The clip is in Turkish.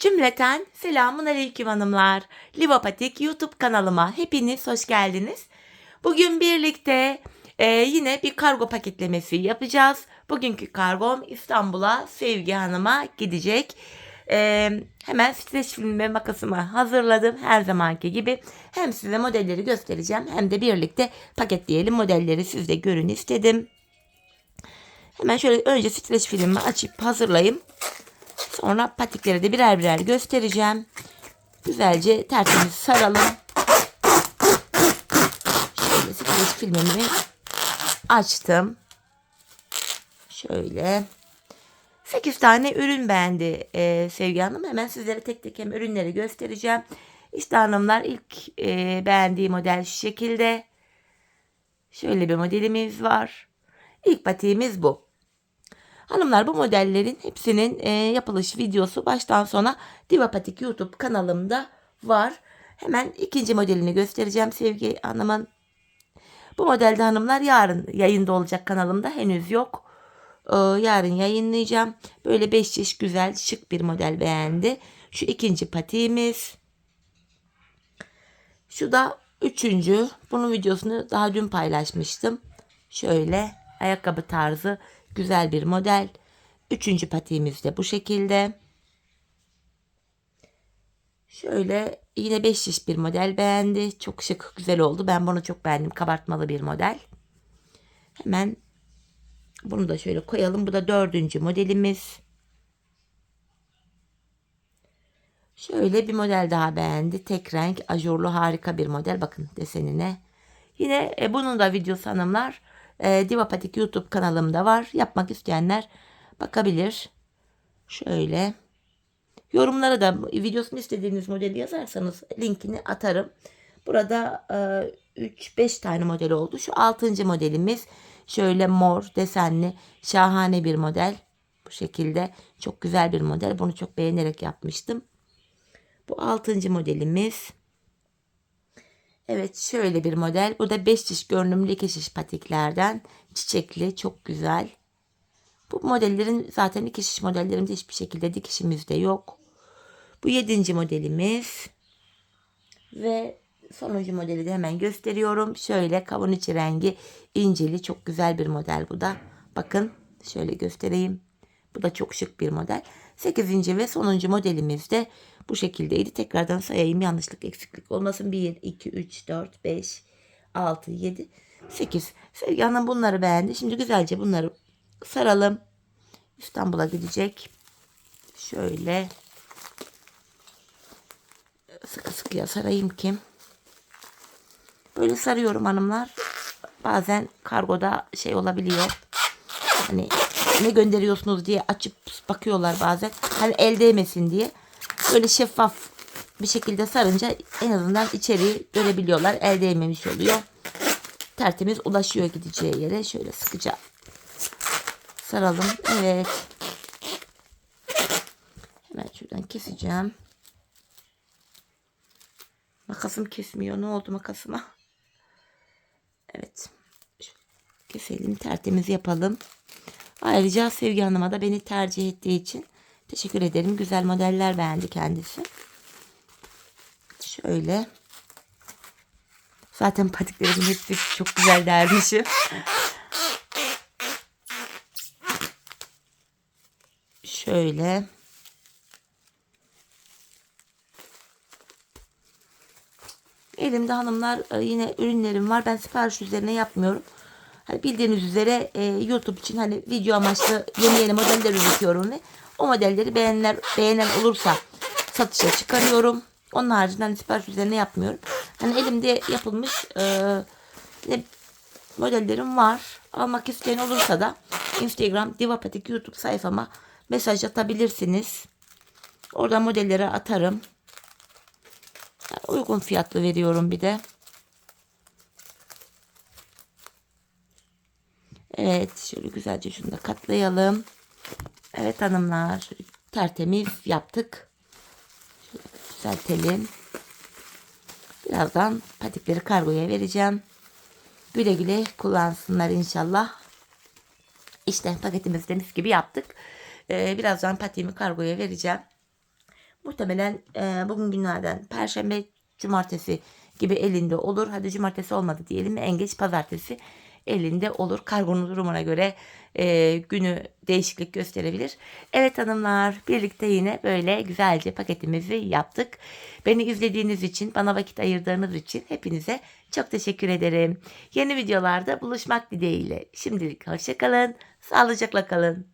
Cümleten selamun aleyküm hanımlar. Livapatik YouTube kanalıma hepiniz hoş geldiniz. Bugün birlikte e, yine bir kargo paketlemesi yapacağız. Bugünkü kargom İstanbul'a Sevgi Hanım'a gidecek. E, hemen streç film ve makasımı hazırladım her zamanki gibi. Hem size modelleri göstereceğim hem de birlikte paketleyelim modelleri siz de görün istedim. Hemen şöyle önce streç filmimi açıp hazırlayayım. Sonra patikleri de birer birer göstereceğim. Güzelce tertemiz saralım. Şöyle streç filmimi açtım. Şöyle. 8 tane ürün beğendi e, Sevgi Hanım. Hemen sizlere tek tek hem ürünleri göstereceğim. İşte hanımlar ilk e, beğendiği model şu şekilde. Şöyle bir modelimiz var. İlk patiğimiz bu. Hanımlar bu modellerin hepsinin e, yapılış videosu baştan sona Divapatik YouTube kanalımda var. Hemen ikinci modelini göstereceğim Sevgi Hanım'ın. Bu modelde hanımlar yarın yayında olacak kanalımda henüz yok. Ee, yarın yayınlayacağım. Böyle 5 çeşit güzel şık bir model beğendi. Şu ikinci patiğimiz. Şu da üçüncü. Bunun videosunu daha dün paylaşmıştım. Şöyle ayakkabı tarzı güzel bir model. Üçüncü patiğimiz de bu şekilde. Şöyle yine 5 şiş bir model beğendi. Çok şık güzel oldu. Ben bunu çok beğendim. Kabartmalı bir model. Hemen bunu da şöyle koyalım. Bu da dördüncü modelimiz. Şöyle bir model daha beğendi. Tek renk ajurlu harika bir model. Bakın desenine. Yine e, bunun da videosu hanımlar e, Divapatik YouTube kanalımda var. Yapmak isteyenler bakabilir. Şöyle. Yorumlara da videosunu istediğiniz modeli yazarsanız linkini atarım. Burada e, 3-5 tane model oldu. Şu 6. modelimiz şöyle mor desenli şahane bir model. Bu şekilde çok güzel bir model. Bunu çok beğenerek yapmıştım. Bu 6. modelimiz. Evet şöyle bir model. Bu da 5 diş görünümlü iki şiş patiklerden. Çiçekli çok güzel. Bu modellerin zaten iki şiş modellerimde hiçbir şekilde dikişimizde yok. Bu 7. modelimiz. Ve sonuncu modeli de hemen gösteriyorum. Şöyle kavun içi rengi inceli çok güzel bir model bu da. Bakın şöyle göstereyim. Bu da çok şık bir model. 8. ve sonuncu modelimiz de bu şekildeydi. Tekrardan sayayım yanlışlık eksiklik olmasın. 1, 2, 3, 4, 5, 6, 7, 8. Sevgi Hanım bunları beğendi. Şimdi güzelce bunları saralım. İstanbul'a gidecek. Şöyle sıkı sıkıya sarayım ki. Böyle sarıyorum hanımlar. Bazen kargoda şey olabiliyor. Hani ne gönderiyorsunuz diye açıp bakıyorlar bazen. Hani el değmesin diye. Böyle şeffaf bir şekilde sarınca en azından içeriği görebiliyorlar. El değmemiş oluyor. Tertemiz ulaşıyor gideceği yere. Şöyle sıkıca saralım. Evet. Hemen şuradan keseceğim. Makasım kesmiyor. Ne oldu makasıma? Evet. Keselim. Tertemiz yapalım. Ayrıca Sevgi Hanım'a da beni tercih ettiği için teşekkür ederim. Güzel modeller beğendi kendisi. Şöyle. Zaten patiklerimin hepsi çok güzel dermişim. Şöyle. Elimde hanımlar e, yine ürünlerim var. Ben sipariş üzerine yapmıyorum. Hani bildiğiniz üzere e, YouTube için hani video amaçlı yeni yeni modeller üretiyorum ve o modelleri beğenenler beğenen olursa satışa çıkarıyorum. Onun haricinde hani sipariş üzerine yapmıyorum. Hani elimde yapılmış e, modellerim var. Almak isteyen olursa da Instagram Divapatik YouTube sayfama mesaj atabilirsiniz. Orada modelleri atarım. Uygun fiyatlı veriyorum bir de. Evet şöyle güzelce şunu da katlayalım. Evet hanımlar tertemiz yaptık. Şöyle düzeltelim. Birazdan patikleri kargoya vereceğim. Güle güle kullansınlar inşallah. İşte paketimizi de mis gibi yaptık. Ee, birazdan patiğimi kargoya vereceğim. Muhtemelen e, bugün günlerden perşembe, cumartesi gibi elinde olur. Hadi cumartesi olmadı diyelim en geç pazartesi elinde olur. Kargonun durumuna göre e, günü değişiklik gösterebilir. Evet hanımlar birlikte yine böyle güzelce paketimizi yaptık. Beni izlediğiniz için, bana vakit ayırdığınız için hepinize çok teşekkür ederim. Yeni videolarda buluşmak dileğiyle. Şimdilik hoşçakalın, sağlıcakla kalın.